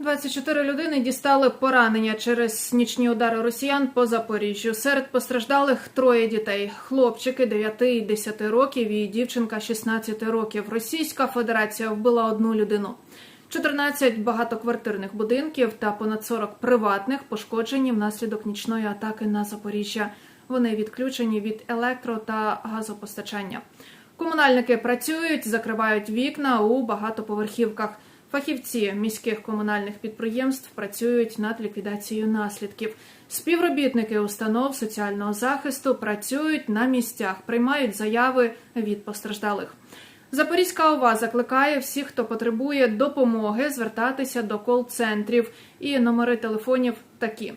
24 людини дістали поранення через нічні удари росіян по Запоріжжю. Серед постраждалих троє дітей: хлопчики 9 і 10 років і дівчинка 16 років. Російська Федерація вбила одну людину. 14 багатоквартирних будинків та понад 40 приватних пошкоджені внаслідок нічної атаки на Запоріжжя. Вони відключені від електро та газопостачання. Комунальники працюють, закривають вікна у багатоповерхівках. Фахівці міських комунальних підприємств працюють над ліквідацією наслідків. Співробітники установ соціального захисту працюють на місцях, приймають заяви від постраждалих. Запорізька ОВА закликає всіх, хто потребує допомоги, звертатися до кол-центрів і номери телефонів такі: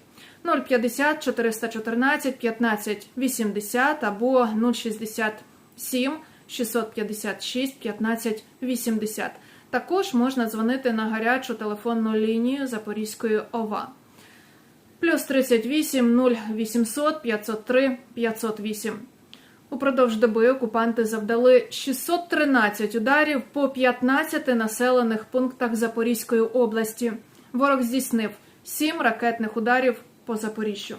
050 414 15 80 або 067 656 15 80. Також можна дзвонити на гарячу телефонну лінію Запорізької ОВА. Плюс 38 0800 503 508. Упродовж доби окупанти завдали 613 ударів по 15 населених пунктах Запорізької області. Ворог здійснив 7 ракетних ударів по Запоріжжю.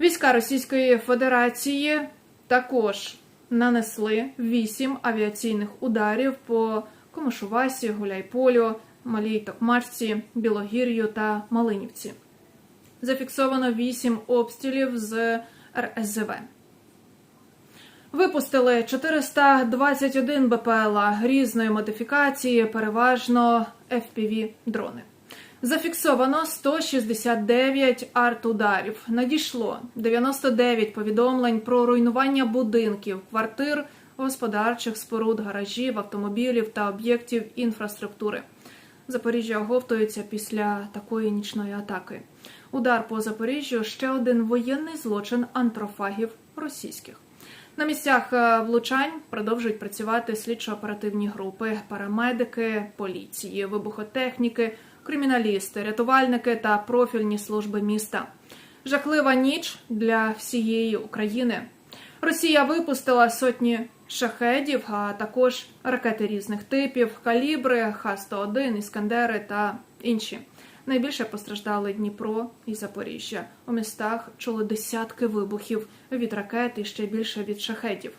Війська Російської Федерації також нанесли 8 авіаційних ударів по Комишувасі, Гуляйполю, Малій Токмачці, Білогір'ю та Малинівці. Зафіксовано 8 обстрілів з РСЗВ. Випустили 421 БПЛА різної модифікації, переважно fpv дрони. Зафіксовано 169 арт-ударів. Надійшло 99 повідомлень про руйнування будинків, квартир, господарчих споруд, гаражів, автомобілів та об'єктів інфраструктури. Запоріжжя оговтується після такої нічної атаки. Удар по Запоріжжю ще один воєнний злочин антрофагів російських. На місцях е, влучань продовжують працювати слідчо-оперативні групи, парамедики, поліції, вибухотехніки, криміналісти, рятувальники та профільні служби міста. Жахлива ніч для всієї України. Росія випустила сотні шахедів, а також ракети різних типів, калібри, Х-101, Іскандери та інші. Найбільше постраждали Дніпро і Запоріжжя. У містах чули десятки вибухів від ракет і ще більше від шахетів.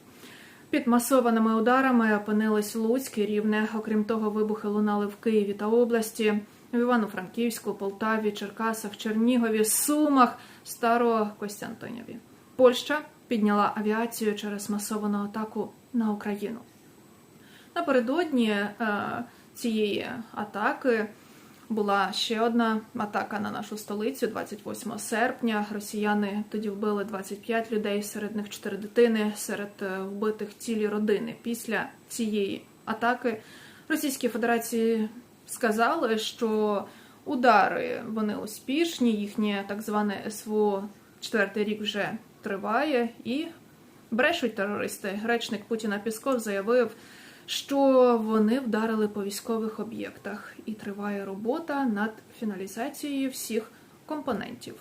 Під масованими ударами опинились Луцьк і Рівне. Окрім того, вибухи лунали в Києві та області, в Івано-Франківську, Полтаві, Черкасах, Чернігові, Сумах, Старокостянтиніві. Польща підняла авіацію через масовану атаку на Україну. Напередодні е, цієї атаки була ще одна атака на нашу столицю 28 серпня. Росіяни тоді вбили 25 людей, серед них 4 дитини, серед е, вбитих цілі родини. Після цієї атаки Російській Федерації сказали, що удари вони успішні, їхнє так зване СВО четвертий рік вже триває і брешуть терористи. Речник Путіна Пісков заявив що вони вдарили по військових об'єктах, і триває робота над фіналізацією всіх компонентів.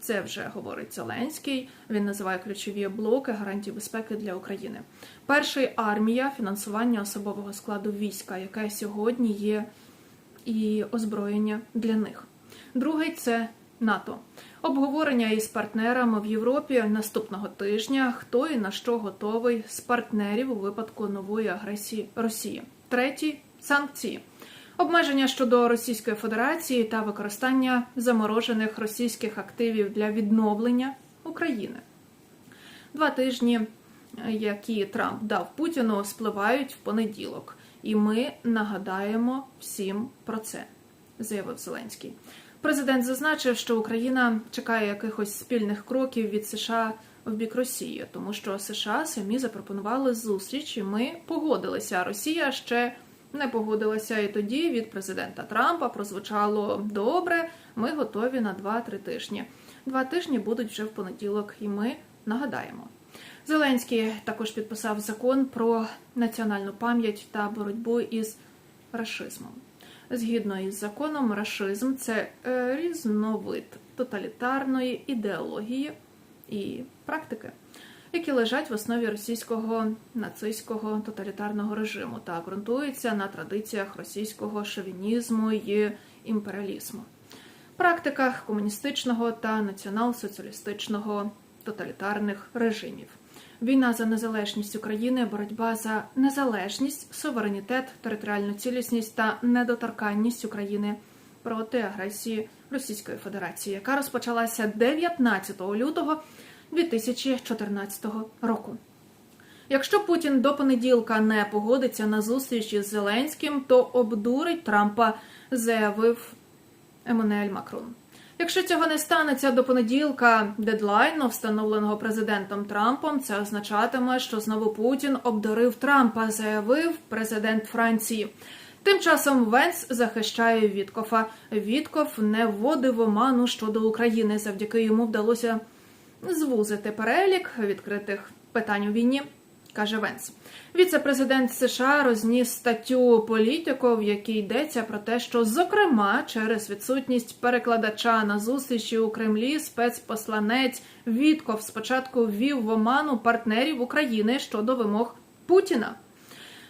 Це вже говорить Зеленський. Він називає ключові блоки гарантії безпеки для України. Перший армія фінансування особового складу війська, яке сьогодні є і озброєння для них. Другий це НАТО. Обговорення із партнерами в Європі наступного тижня, хто і на що готовий з партнерів у випадку нової агресії Росії. Третій санкції. Обмеження щодо Російської Федерації та використання заморожених російських активів для відновлення України. Два тижні, які Трамп дав Путіну, спливають в понеділок, і ми нагадаємо всім про це, заявив Зеленський. Президент зазначив, що Україна чекає якихось спільних кроків від США в бік Росії, тому що США самі запропонували зустріч, і ми погодилися. Росія ще не погодилася. І тоді від президента Трампа прозвучало добре. Ми готові на 2-3 тижні. Два тижні будуть вже в понеділок, і ми нагадаємо. Зеленський також підписав закон про національну пам'ять та боротьбу із рашизмом. Згідно із законом, рашизм це е, різновид тоталітарної ідеології і практики. які лежать в основі російського нацистського тоталітарного режиму та ґрунтуються на традиціях російського шовінізму і імперіалізму, практиках комуністичного та націонал-соціалістичного тоталітарних режимів. Війна за незалежність України, боротьба за незалежність, суверенітет, територіальну цілісність та недоторканність України проти агресії Російської Федерації, яка розпочалася 19 лютого 2014 року. Якщо Путін до понеділка не погодиться на зустріч із Зеленським, то обдурить Трампа, заявив Еммануель Макрон. Якщо цього не станеться до понеділка дедлайну, встановленого президентом Трампом, це означатиме, що знову Путін обдурив Трампа, заявив президент Франції. Тим часом Венс захищає Віткофа. Вітков не вводив оману щодо України. Завдяки йому вдалося звузити перелік відкритих питань у війні. Каже Венс, віце-президент США розніс статтю політико, в якій йдеться про те, що зокрема через відсутність перекладача на зустрічі у Кремлі спецпосланець Вітков спочатку ввів в оману партнерів України щодо вимог Путіна.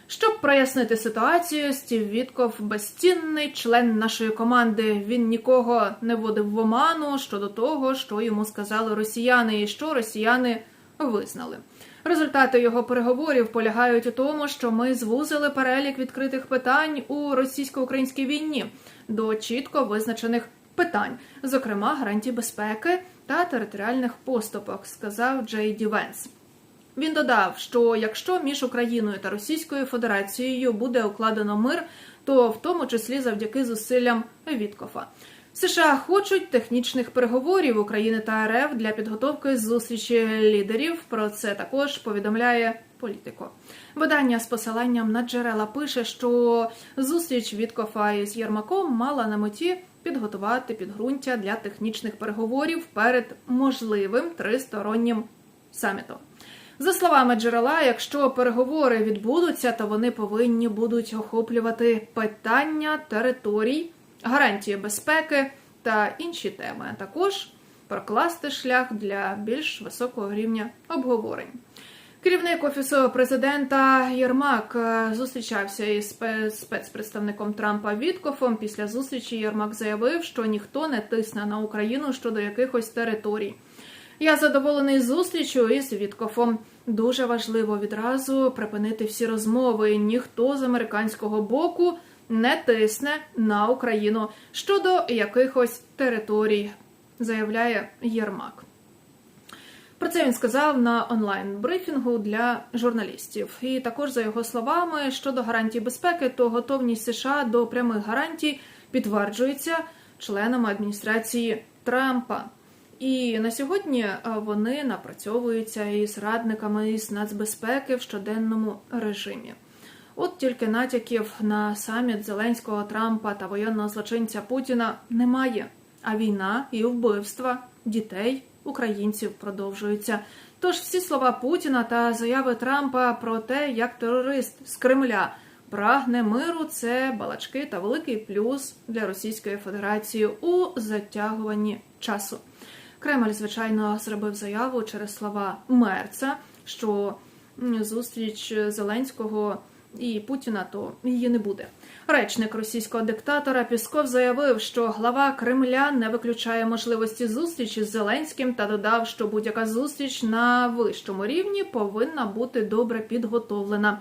Щоб прояснити ситуацію, Стів Вітков безцінний член нашої команди. Він нікого не вводив в оману щодо того, що йому сказали росіяни, і що росіяни визнали. Результати його переговорів полягають у тому, що ми звузили перелік відкритих питань у російсько-українській війні до чітко визначених питань, зокрема гарантій безпеки та територіальних поступок, сказав Джей Ді Венс. Він додав, що якщо між Україною та Російською Федерацією буде укладено мир, то в тому числі завдяки зусиллям Віткофа. США хочуть технічних переговорів України та РФ для підготовки зустрічі лідерів. Про це також повідомляє політико. Видання з посиланням на джерела пише, що зустріч Віткофа із Єрмаком мала на меті підготувати підґрунтя для технічних переговорів перед можливим тристороннім самітом. За словами джерела, якщо переговори відбудуться, то вони повинні будуть охоплювати питання територій, гарантії безпеки та інші теми, а також прокласти шлях для більш високого рівня обговорень. Керівник офісу президента Єрмак е, зустрічався із спецпредставником Трампа Віткофом. Після зустрічі Єрмак заявив, що ніхто не тисне на Україну щодо якихось територій. Я задоволений зустрічю із Віткофом. Дуже важливо відразу припинити всі розмови. Ніхто з американського боку не тисне на Україну щодо якихось територій, заявляє Єрмак. Про це він сказав на онлайн-брифінгу для журналістів. І також, за його словами, щодо гарантій безпеки, то готовність США до прямих гарантій підтверджується членами адміністрації Трампа. І на сьогодні вони напрацьовуються із радниками із нацбезпеки в щоденному режимі. От тільки натяків на саміт Зеленського Трампа та воєнного злочинця Путіна немає. А війна і вбивства дітей українців продовжуються. Тож всі слова Путіна та заяви Трампа про те, як терорист з Кремля прагне миру, це балачки та великий плюс для Російської Федерації у затягуванні часу. Кремль, звичайно, зробив заяву через слова Мерца, що зустріч Зеленського і Путіна то її не буде. Речник російського диктатора Пісков заявив, що глава Кремля не виключає можливості зустрічі з Зеленським та додав, що будь-яка зустріч на вищому рівні повинна бути добре підготовлена.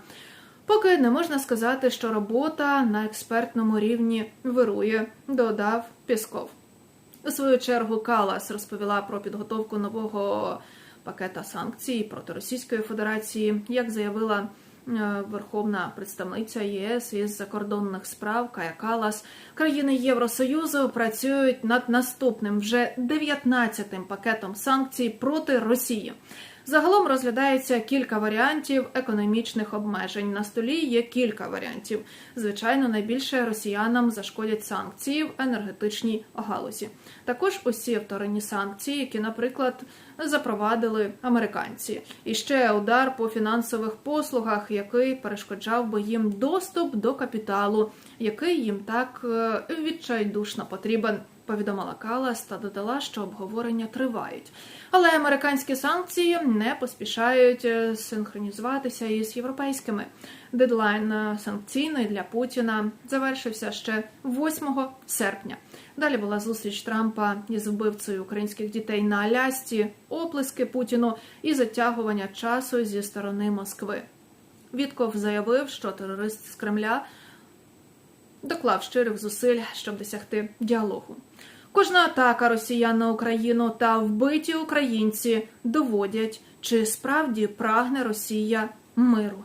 Поки не можна сказати, що робота на експертному рівні вирує, додав Пісков. У свою чергу Калас розповіла про підготовку нового пакета санкцій проти Російської Федерації, як заявила. Е, Верховна представниця ЄС із закордонних справ Кая Калас країни Євросоюзу працюють над наступним вже 19-тим пакетом санкцій проти Росії. Загалом розглядається кілька варіантів економічних обмежень. На столі є кілька варіантів. Звичайно, найбільше росіянам зашкодять санкції в енергетичній галузі. Також усі вторинні санкції, які, наприклад, запровадили американці, і ще удар по фінансових послугах, який перешкоджав би їм доступ до капіталу, який їм так е, відчайдушно потрібен повідомила Калас та додала, що обговорення тривають. Але американські санкції не поспішають е, синхронізуватися із європейськими. Дедлайн е, санкційний для Путіна завершився ще 8 серпня. Далі була зустріч Трампа із вбивцею українських дітей на Алясці, оплески Путіну і затягування часу зі сторони Москви. Вітков заявив, що терорист з Кремля доклав щирих зусиль, щоб досягти діалогу. Кожна атака росіян на Україну та вбиті українці доводять, чи справді прагне Росія миру.